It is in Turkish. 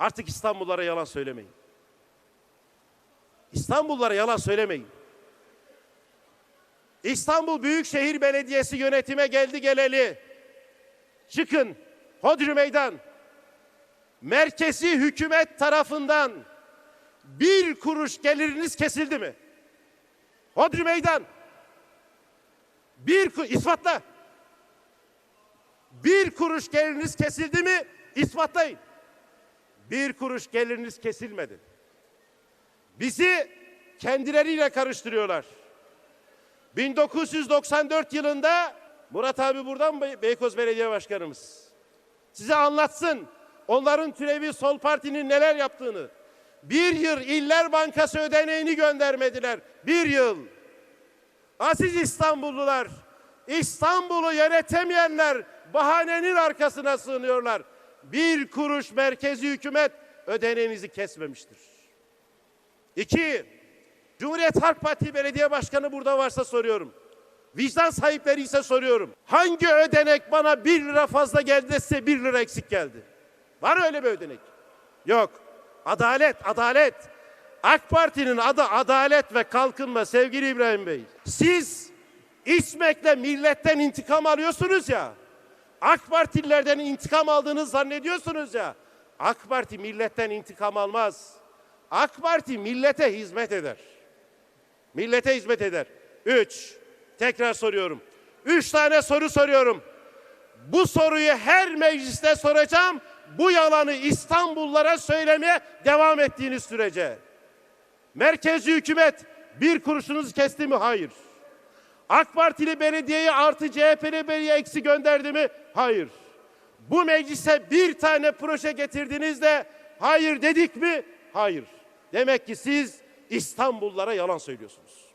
Artık İstanbullulara yalan söylemeyin. İstanbullulara yalan söylemeyin. İstanbul Büyükşehir Belediyesi yönetime geldi geleli. Çıkın Hodri Meydan. Merkezi hükümet tarafından bir kuruş geliriniz kesildi mi? Hodri Meydan. Bir ispatla. Bir kuruş geliriniz kesildi mi? İspatlayın. Bir kuruş geliriniz kesilmedi. Bizi kendileriyle karıştırıyorlar. 1994 yılında Murat abi buradan Bey- Beykoz Belediye Başkanımız. Size anlatsın onların türevi sol partinin neler yaptığını. Bir yıl İller Bankası ödeneğini göndermediler. Bir yıl. Aziz İstanbullular, İstanbul'u yönetemeyenler bahanenin arkasına sığınıyorlar. Bir kuruş merkezi hükümet ödeneğinizi kesmemiştir. İki, Cumhuriyet Halk Parti Belediye Başkanı burada varsa soruyorum. Vicdan sahipleri ise soruyorum. Hangi ödenek bana bir lira fazla geldi size bir lira eksik geldi? Var öyle bir ödenek? Yok. Adalet, adalet. AK Parti'nin adı adalet ve kalkınma sevgili İbrahim Bey. Siz İsmek'le milletten intikam alıyorsunuz ya. AK Partililerden intikam aldığını zannediyorsunuz ya. AK Parti milletten intikam almaz. AK Parti millete hizmet eder. Millete hizmet eder. Üç. Tekrar soruyorum. Üç tane soru soruyorum. Bu soruyu her mecliste soracağım. Bu yalanı İstanbullulara söylemeye devam ettiğiniz sürece. Merkezi hükümet bir kuruşunuzu kesti mi? Hayır. AK Partili belediyeyi artı CHP'li belediye eksi gönderdi mi? Hayır. Bu meclise bir tane proje getirdiniz de hayır dedik mi? Hayır. Demek ki siz İstanbullulara yalan söylüyorsunuz.